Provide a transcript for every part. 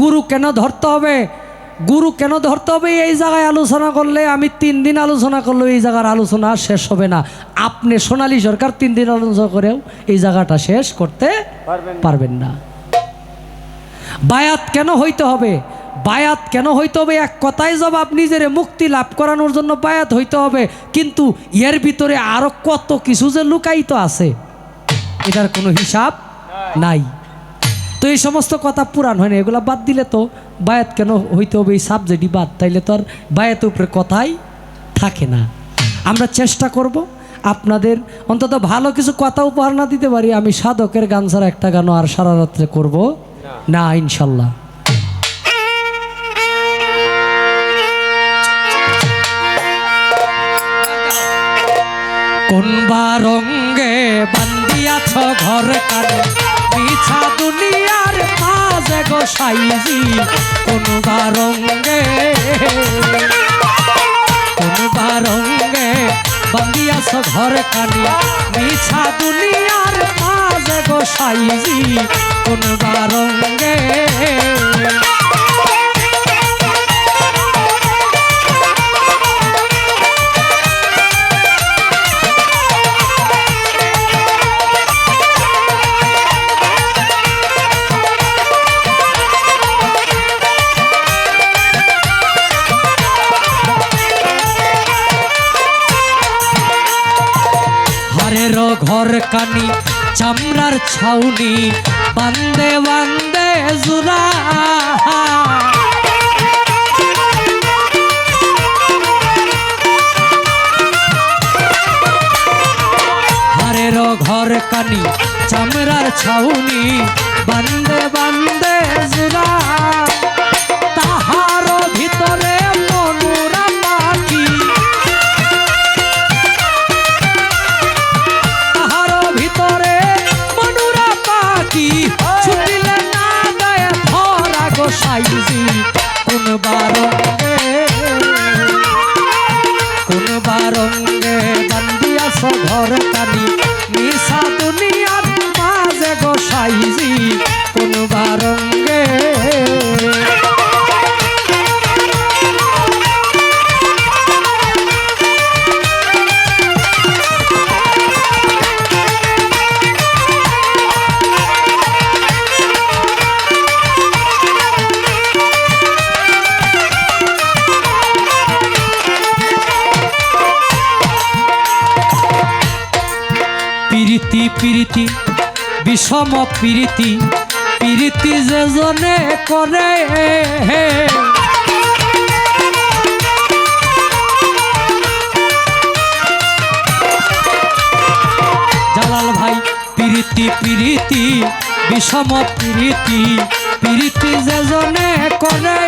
গুরু কেন ধরতে হবে? গুরু কেন ধরতে হবে? এই জায়গায় আলোচনা করলে আমি তিন দিন আলোচনা করলেও এই জায়গার আলোচনা শেষ হবে না। আপনি সোনালী সরকার তিন দিন আলোচনা করেও এই জায়গাটা শেষ করতে পারবেন না। বায়াত কেন হইতে হবে? বায়াত কেন হইতে হবে? এক কথায় জবাব নিজের মুক্তি লাভ করানোর জন্য বায়াত হইতে হবে। কিন্তু এর ভিতরে আরও কত কিছু যে লুকায়িত আছে এটার কোনো হিসাব নাই। তো এই সমস্ত কথা পুরাণ হয় না, এগুলা বাদ দিলে তো বায়াত কেন হইতে হবে? এই সাবজেক্টই বাদ, তাইলে তো আর বায়াতের উপরে কথাই থাকে না। আমরা চেষ্টা করব আপনাদের অন্তত ভালো কিছু কথা উপহার না দিতে পারি, আমি সাধকের গান ছাড়া একটা গানও আর সারা রাত্রে করব না, ইনশাল্লাহ। কোন বা রঙ্গে বান্দিয়াছ ঘর কানে দুনিয়ার মাঝে গোসাইজি কোন বা রঙ্গে কোন বা রঙ্গে বান্দিয়াছ ঘর কানি, মিছা দুনিয়ার মাঝে গোসাইজি কোন বা রঙ্গে হারের ঘর কানি চামড়ার ছাউনি বান্দে বান্দে জুরা ঘর কানি চামড়ার ছাউনি বান্দে প্রীতি প্রীতি যে জনে করে। জালাল ভাই, প্রীতি প্রীতি, বিষম প্রীতি প্রীতি যে জনে করে।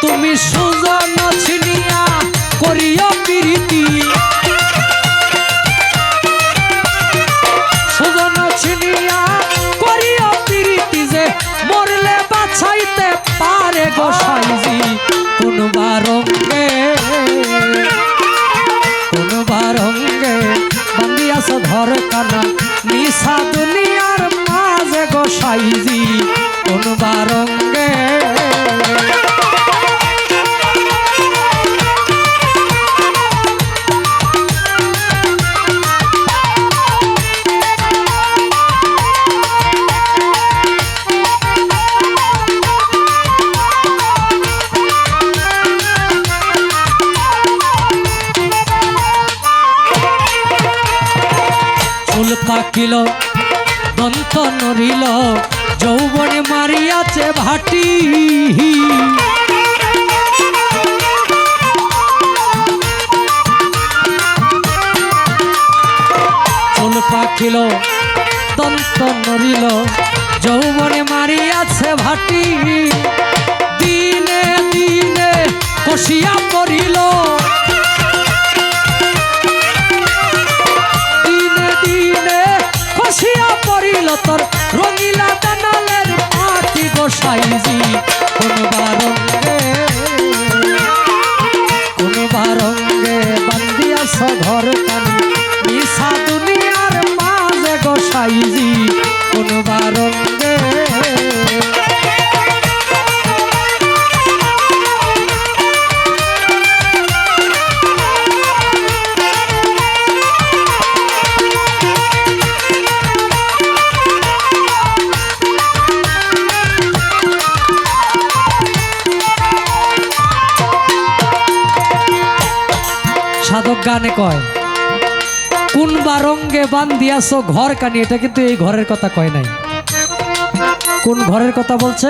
তুমি সুজন ছিনিয়া করিও প্রীতি। সুজন ছিনিয়া কোন ফুল দন্ত নরিল যৌবনে মারিয়াছে ভাটি। ফুল পাকিল দন্ত নরিল যৌবনে মারিয়াছে ভাটি। দিনে দিনে কষিয়া পড়িল খসিয়া তোর, রঙিলা দানালের মাটি গোসাইজি কোন বারঙ্গে ঘর নিশা দুনিয়ার মাঝে গোসাইজি কোন বারঙ্গে গানে কয় কোন বারঙ্গে বান্দিয়াছো ঘর কানি? এটা কিন্তু এই ঘরের কথা কয় নাই। কোন ঘরের কথা বলছে?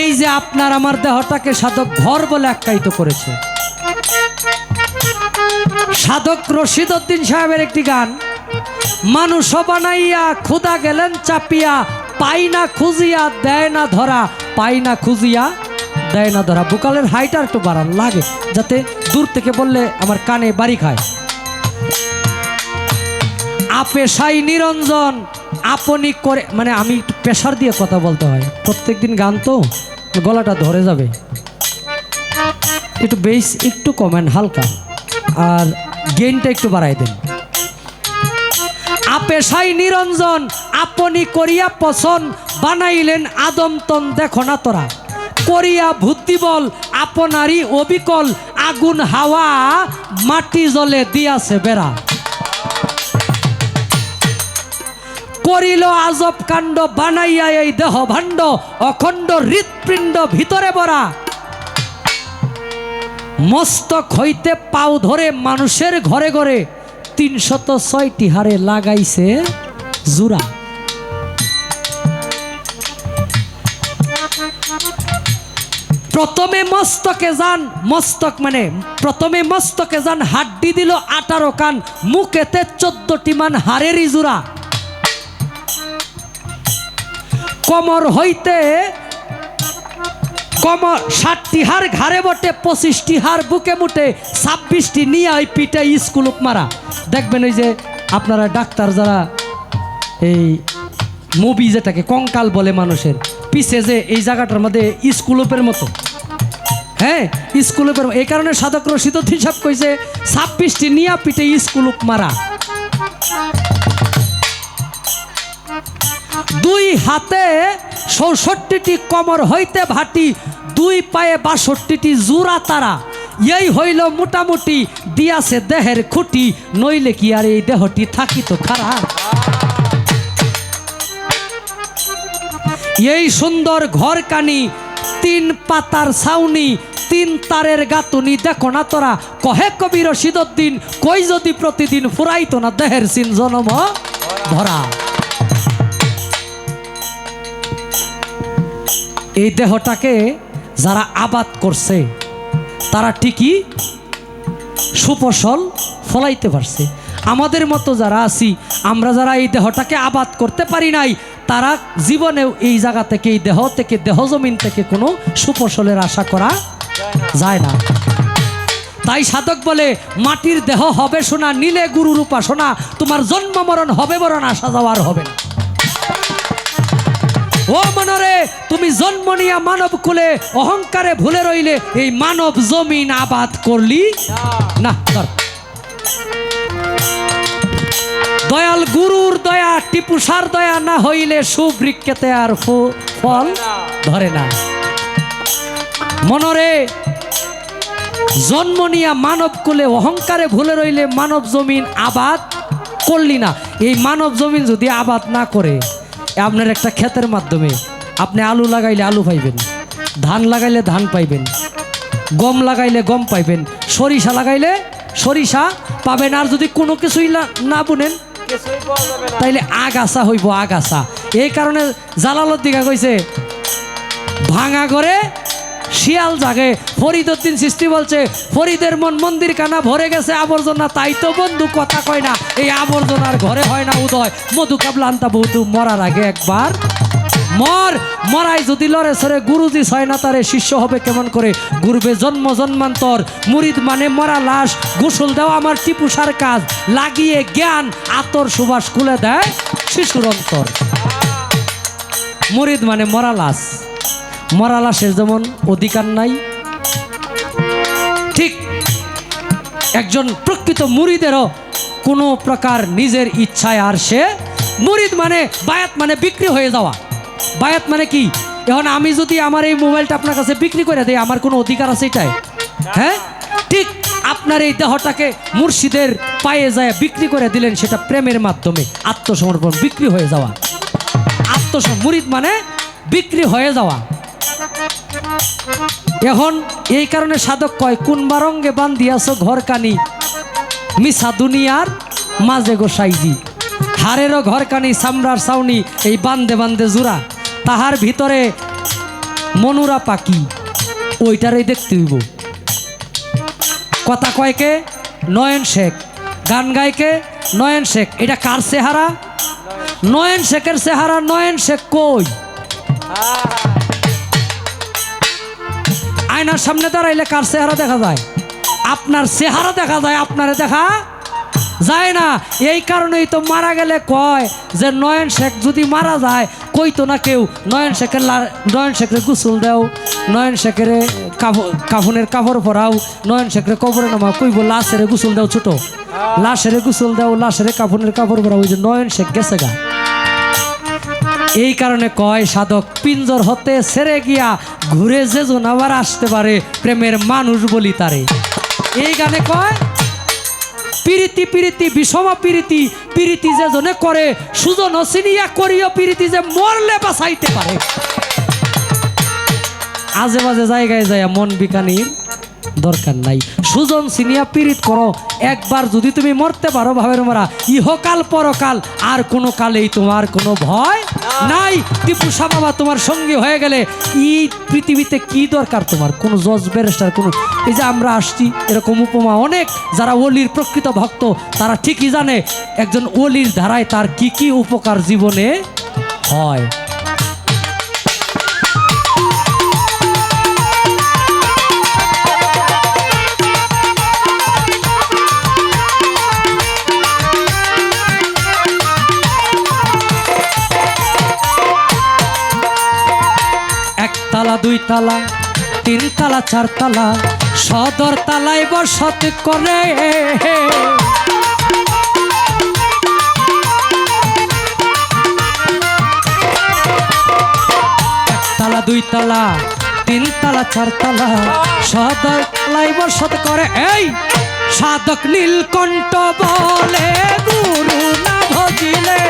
এই যে আপনার আমার দেহটাকে সাধক ঘর বলে আখ্যায়িত করেছে। সাধক রশিদ উদ্দিন সাহেবের একটি গান, মানুষ বানাইয়া ক্ষুদা গেলেন চাপিয়া পাই না খুঁজিয়া দেয় না ধরা পাই না খুঁজিয়া দেয় না ধরা। বুকালের হাইটা একটু বাড়ান, লাগে, যাতে দূর থেকে বললে আমার কানে বাড়ি খায়। আপে সাই নিরঞ্জন, আপনি করে মানে আমি একটু প্রেশার দিয়ে কথা বলতে হয়। প্রত্যেকদিন গান তো, গলাটা ধরে যাবে। একটু বেশ একটু কমেন, হালকা। আর গেনটা একটু বাড়াই দেন। আপে সাই নিরঞ্জন, আপনি করিয়া পছন্দ, বানাইলেন আদমতন, দেখো না তোরা। করিয়া বুদ্ধি বল আপনারই অবিকল, আগুন হাওয়া মাটি জলে দিয়াছে বেড়া। করিল আজব কাণ্ড, বানাইয়া এই দেহ ভাণ্ড অখণ্ড হৃৎপিণ্ড ভিতরে ভরা মস্তক হইতে পাও ধরে মানুষের ঘরে ঘরে তিনশত ছয়টি হারে লাগাইছে জুরা। প্রথমে মস্তকে যান, মস্তক মানে প্রথমে মস্তকে যান, হাড্ডি দিল আঠারো কান মুখেতে চোদ্দটি মান হারেরই জুরা কমর হইতে কমর ষাটটি হার ঘাড়ে বটে, পঁচিশটি হার বুকে মুটে, ছাব্বিশটি নিয়ে ওই পিঠে স্কুল মারা দেখবেন ওই যে আপনারা ডাক্তার যারা এই মুভি যেটাকে কঙ্কাল বলে মানুষের, পিছে যে এই জায়গাটার মধ্যে স্কুলপের মতো। হ্যাঁ স্কুলে স্কুলপের এই কারণে সাধক রশিদ হিসাব কইছে, ছাব্বিশটি নিয়া পিঠে স্কুলুপ মারা দুই হাতে চৌষট্টিটি কমর হইতে ভাটি, দুই পায়ে বাষট্টিটি জোড়া তারা। এই হইল মোটামুটি দিয়াছে দেহের খুঁটি, নইলে কি আর এই দেহটি থাকিত খারাপ? এই সুন্দর ঘর কানি তিন পাতার ছাউনি, তিন তারের গাতুনি দেখো না তোরা, কহে কবি রশিদুদ্দিন কই যদি প্রতিদিন ফুরাইতো না দেহের সিন জনম ধরা। এই দেহটাকে যারা আবাদ করছে, তারা ঠিকই সুফসল ফলাইতে পারছে। আমাদের মতো যারা আছি, আমরা যারা এই দেহটাকে আবাদ করতে পারি নাই তারা জীবনেও এই জায়গা থেকে, এই দেহ থেকে, দেহ জমিন থেকে কোনো সুফসলের আশা করা যায় না। তাই সাধক বলে, মাটির দেহ হবে শোনা নীলে গুরুর উপাসনা তোমার জন্ম মরণ হবে বরণ, আসা যাওয়ার হবে না। ও মনরে, তুমি জন্ম নিয়া মানব কুলে, অহংকারে ভুলে রইলে, এই মানব জমিন আবাদ করলি না দয়াল গুরুর দয়া টিপুসার দয়া না হইলে সুবৃক্ষেতে আর ফল ধরে না। মনরে, জন্ম নিয়া মানব কুলে অহংকারে ভুলে রইলে মানব জমিন আবাদ করলি না। এই মানব জমিন যদি আবাদ না করে আপনার একটা ক্ষেতের মাধ্যমে আপনি আলু লাগাইলে আলু পাইবেন, ধান লাগাইলে ধান পাইবেন, গম লাগাইলে গম পাইবেন, সরিষা লাগাইলে সরিষা পাবেন। আর যদি কোনো কিছুই না বুনেন তাইলে আগাছা হইব আগাছা। এই কারণে জালালত দিঘা কইছে, ভাঙা করে শিয়াল জাগে ফরিদুদ্দিন সৃষ্টি বলছে, ফরিদের মন মন্দির কানা ভরে গেছে আবর্জনা, তাই তো বন্ধু কথা কয় না, এই আবর্জনার ঘরে হয় না উদয়। মধু কাবলা আনতা বহুতু মরার আগে একবার মর, মরাই যদি লড়ে সরে, গুরুজি ছয় না তারে শিষ্য হবে কেমন করে? গুরবে জন্ম জন্মান্তর, মুরিদ মানে মরা লাশ, গোসল দেওয়া আমার টিপুসার কাজ, লাগিয়ে জ্ঞান, আতর সুবাস খুলে দেয় শিশুর অন্তর। মুরিদ মানে মরা লাশ। মরা লাশের যেমন অধিকার নাই, ঠিক একজন প্রকৃত মুরিদেরও কোনো প্রকার নিজের ইচ্ছায় আর সে, মুরিদ মানে বায়াত মানে বিক্রি হয়ে যাওয়া। বায়াত মানে কি? এখন আমি যদি আমার এই মোবাইলটা আপনার কাছে বিক্রি করে দেই, আমার কোনো অধিকার আছে এটাই? হ্যাঁ? ঠিক আপনার এই দেহটাকে মুর্শিদের পায়ে যায় বিক্রি করে দিলেন সেটা প্রেমের মাধ্যমে। আত্মসমর্পণ, বিক্রি হয়ে যাওয়া। আত্মসম মুরিদ মানে বিক্রি হয়ে যাওয়া। এখন এই কারণে সাধক কয়, কোন বারঙ্গে বান্ধিয়াছ ঘর কানি মিশা দুনিয়ার মাঝে গোসাইজি হারেরও ঘরকানি, সামরার সাউনি এই বান্দে বান্দে জুরা। তাহার ভিতরে মনুরা পাখি, ওইটারই দেখতে হইব। কথা কয়কে নয়ন শেখ। গান গায়কে নয়ন শেখ। এটা কার চেহারা? নয়ন শেখের চেহারা, নয়ন শেখ কই? আয়নার সামনে দাঁড়াইলে কার চেহারা দেখা যায়? আপনার চেহারা দেখা যায়, আপনারে দেখা যায় না। এই কারণেই তো মারা গেলে কয় যে নয়ন শেখ যদি মারা যায় কইতো না কেউ? নয়ন শেখের নয়ন শেখরে গুসল দেও, নয়ন শেখের কাফনের কাপড় পরাও, নয়ন শেখরে কবরে নামা কইব লাশের গুসল দেও ছোট। লাশের গুসল দেও, লাশের কাফনের কাপড় পরাও, ওই যে নয়ন শেখ গেছে গা। এই কারণে কয়, সাধক পিঞ্জর হতে সেরে গিয়া ঘুরে যে আবার আসতে পারে, প্রেমের মানুষ বলি তারে। এই গানে কয় পিরিতি পিরিতি, বিষমা পিরিতি পিরিতি যে জনে করে, সুজন অসিনিয়া করিও পিরিতি যে মরলে বাঁচাইতে পারে। আজে বাজে জায়গায় যায় মন বিকানির দরকার নাই। সুজন সিনিয়া পীড়িত করো। একবার যদি তুমি মরতে পারো ভাবের মারা, ইহকাল, পরকাল, আর কোনো কালেই তোমার কোনো ভয় নাই। টিপুসা বাবা তোমার সঙ্গী হয়ে গেলে এই পৃথিবীতে কি দরকার তোমার? কোনো জজ, ব্যারিস্টার, কোনো এই যে আমরা আসছি, এরকম উপমা অনেক। যারা অলির প্রকৃত ভক্ত, তারা ঠিকই জানে, একজন অলির ধারায় তার কি কি উপকার জীবনে হয়। দুই তালা তিন তালা চার তালা সদর তালায় বসত করে। একতলা দুই তালা তিন তালা চার তালা সদর তালায় বসত করে। এই সাধক নীলকণ্ঠ বলে, গুরু না ভজিলে।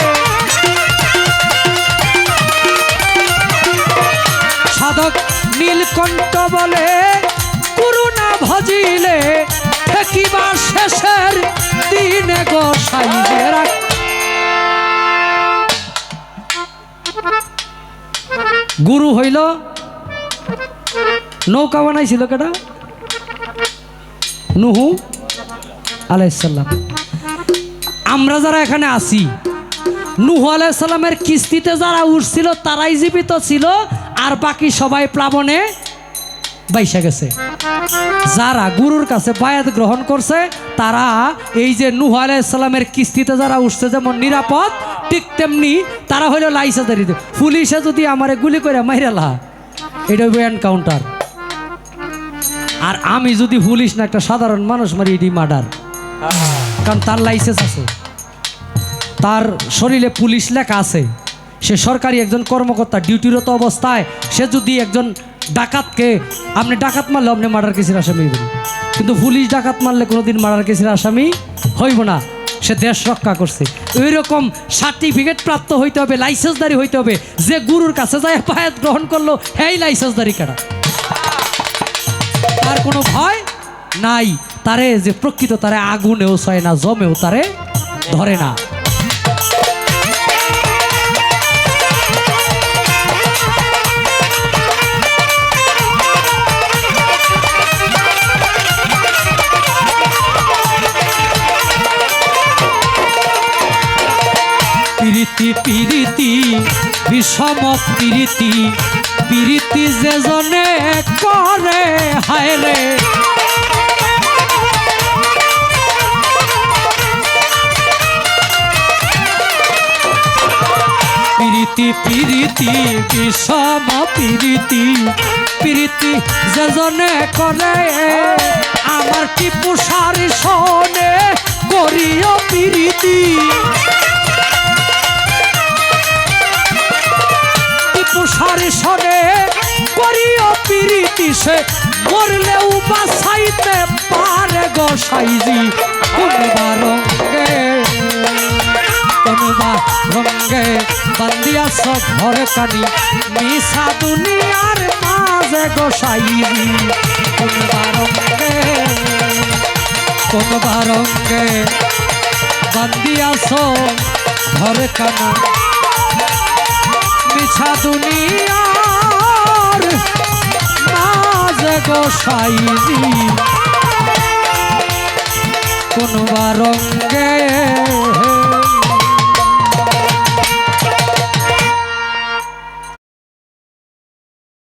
সাধক নীলকণ্ঠ বলে, করুণা ভজিলে ঠেকিবা শেষের দিনে গোসাইবে রাখ গুরু হইল, নৌকা বানাইছিল কেটা নুহু আলাইসাল্লাম আমরা যারা এখানে আছি, নুহু আলাইসাল্লামের কিস্তিতে যারা উঠছিল, তারাই জীবিত ছিল আর বাকি সবাই প্লাবনে বাইসা গেছে। যারা গুরুর কাছে বায়াত গ্রহণ করছে, তারা এই যে নুহ আলাইসাল্লামের কিস্তিতে যারা উঠছে, যেমন নিরাপদ, ঠিক তেমনি তারা হইল লাইসাদারিতে। পুলিশে যদি আমারে গুলি করে মাইরালা এটা হইব এনকাউন্টার। আর আমি যদি পুলিশ না, একটা সাধারণ মানুষ মারি, এটি মার্ডার। কারণ তার লাইসেন্স আছে। তার শরীরে পুলিশ লেখা আছে। সে সরকারি একজন কর্মকর্তা ডিউটিরত অবস্থায়, সে যদি একজন ডাকাতকে, আপনি ডাকাত মারলে আপনি মার্ডার কেসের আসামি হইবেন। কিন্তু পুলিশ ডাকাত মারলে কোনোদিন মার্ডার কেসের আসামি হইব না। সে দেশ রক্ষা করছে। ওই রকম সার্টিফিকেট প্রাপ্ত হইতে হবে লাইসেন্সদারি হইতে হবে, যে গুরুর কাছে যায় পায়াত গ্রহণ করল হেই লাইসেন্সদারি কাটা তার কোনো ভয় নাই। তারে যে প্রকৃত তারে আগুনেও সয় না, জমেও তারে ধরে না। বিষম প্রীতি প্রীতি যে জনে করে, হায় রে। প্রীতি প্রীতি বিষম প্রীতি প্রীতি যে জনে করে। আমার টিপু সারি শোনে করিও প্রীতি? টিপু সারি করিও প্রীতি সে, মরলেও বাসাইতে পারে গোসাইজি কোনবা রঙ্গে কোনবা রঙ্গে বান্দিয়াছ ঘরে কানি মিশা দুনিয়ার মাঝে গোসাইজি কোনবা রঙ্গে কোন বারঙ্গে বান্দিয়াছ ঘরে কানা পিছা দুনিয়ার মাঝে গোসাই কোনবা রঙ্গে